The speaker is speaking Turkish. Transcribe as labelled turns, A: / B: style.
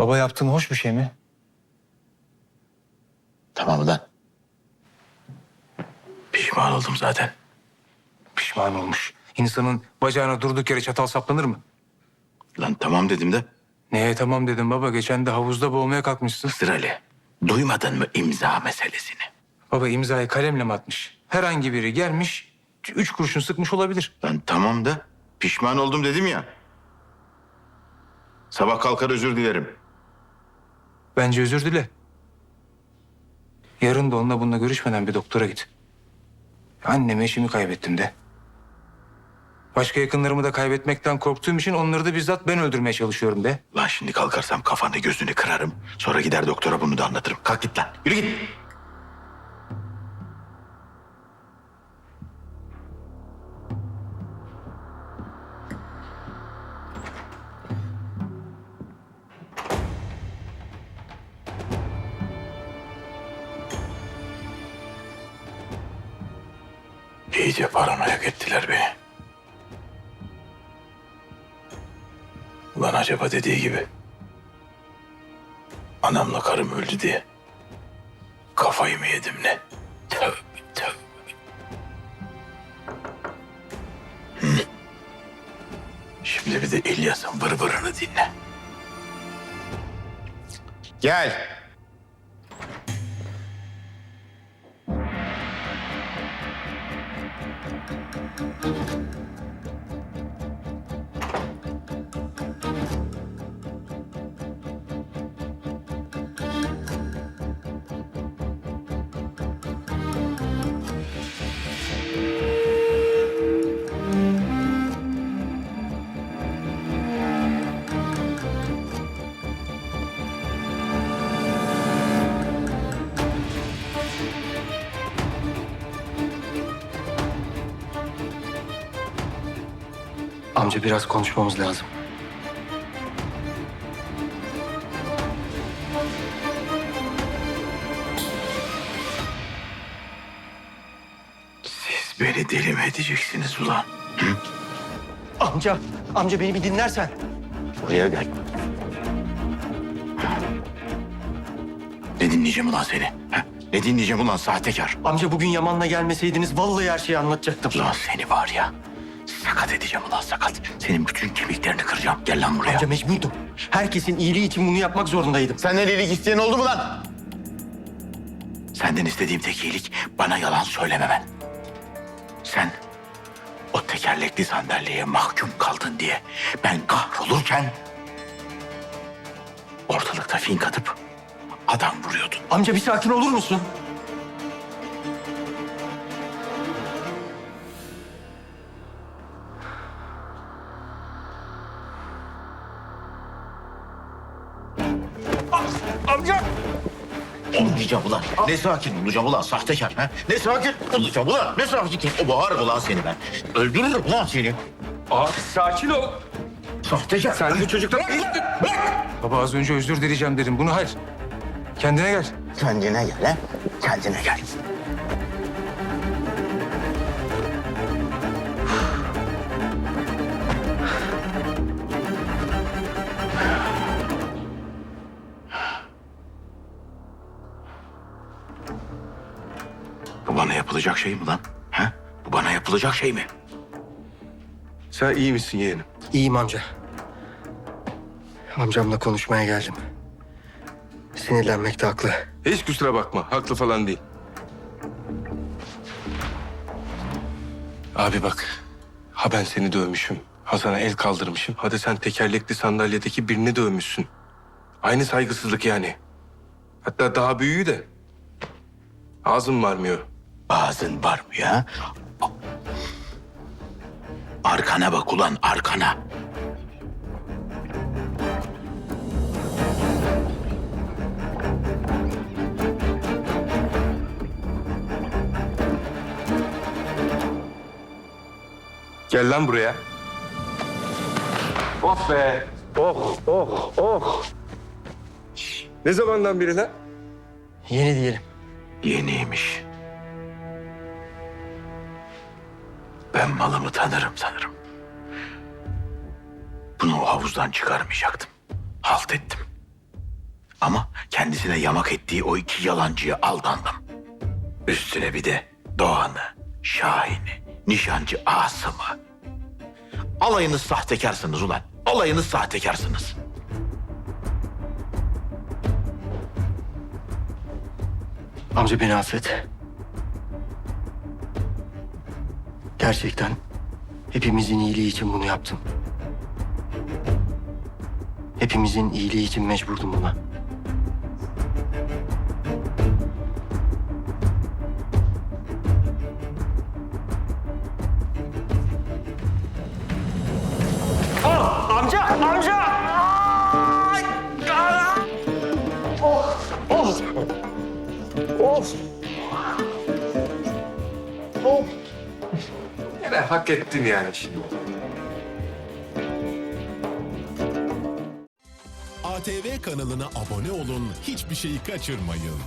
A: Baba yaptığın hoş bir şey mi?
B: Tamam lan. Pişman oldum zaten.
A: Pişman olmuş. İnsanın bacağına durduk yere çatal saplanır mı?
B: Lan tamam dedim de.
A: Neye tamam dedim baba. Geçen de havuzda boğmaya kalkmışsın.
B: Sır Ali. Duymadın mı imza meselesini?
A: Baba imzayı kalemle mi atmış? Herhangi biri gelmiş, üç kurşun sıkmış olabilir.
B: Lan tamam da pişman oldum dedim ya. Sabah kalkar özür dilerim.
A: Bence özür dile. Yarın da onunla bununla görüşmeden bir doktora git. Anneme eşimi kaybettim de. Başka yakınlarımı da kaybetmekten korktuğum için onları da bizzat ben öldürmeye çalışıyorum de.
B: Lan şimdi kalkarsam kafanı gözünü kırarım. Sonra gider doktora bunu da anlatırım. Kalk git lan. Yürü git. İyice paranoyak ettiler beni. Ulan acaba dediği gibi. Anamla karım öldü diye. Kafayı mı yedim ne? Tövbe tövbe. Şimdi bir de İlyas'ın vırvırını dinle. Gel. Thank you.
A: Amca biraz konuşmamız lazım.
B: Siz beni deli mi edeceksiniz ulan?
C: Amca, amca beni bir dinlersen.
B: Buraya gel. Ne dinleyeceğim ulan seni? ha? Ne dinleyeceğim ulan sahtekar?
C: Amca bugün Yaman'la gelmeseydiniz vallahi her şeyi anlatacaktım.
B: Ulan seni var ya sakat edeceğim ulan sakat. Senin bütün kemiklerini kıracağım. Gel lan buraya.
C: Amca mecburdum. Herkesin iyiliği için bunu yapmak zorundaydım.
B: Senden iyilik isteyen oldu mu lan? Senden istediğim tek iyilik bana yalan söylememen. Sen o tekerlekli sandalyeye mahkum kaldın diye ben kahrolurken ortalıkta fink atıp adam vuruyordun.
C: Amca bir sakin olur musun?
B: Olmayacağım ulan. Ne sakin olacağım ulan sahtekar. Ha? Ne sakin olacağım ulan. Ne sakin. O bağırırım ulan seni ben. Öldürürüm ulan seni.
A: Abi sakin ol.
B: Sahtekar.
A: Sen bu çocuktan... Baba az önce özür dileyeceğim dedim. Bunu hayır. Kendine gel.
B: Kendine gel ha. Kendine gel. Yapılacak şey mi lan? Ha? Bu bana yapılacak şey mi?
D: Sen iyi misin yeğenim?
C: İyiyim amca. Amcamla konuşmaya geldim. Sinirlenmekte haklı.
D: Hiç kusura bakma. Haklı falan değil. Abi bak. Ha ben seni dövmüşüm. Ha sana el kaldırmışım. Hadi sen tekerlekli sandalyedeki birini dövmüşsün. Aynı saygısızlık yani. Hatta daha büyüğü de. Ağzım varmıyor.
B: Ağzın var mı ya? Arkana bak ulan arkana.
D: Gel lan buraya. Oh be. Oh, oh, oh. Ne zamandan beri lan?
C: Yeni diyelim.
B: Yeniymiş. Ben malımı tanırım sanırım. Bunu o havuzdan çıkarmayacaktım. Halt ettim. Ama kendisine yamak ettiği o iki yalancıya aldandım. Üstüne bir de Doğan'ı, Şahin'i, nişancı Asım'ı. Alayınız sahtekarsınız ulan. Alayınız sahtekarsınız.
C: Amca beni affet. Gerçekten hepimizin iyiliği için bunu yaptım. Hepimizin iyiliği için mecburdum buna.
D: Yine hak ettin yani şimdi.
E: ATV kanalına abone olun, hiçbir şeyi kaçırmayın.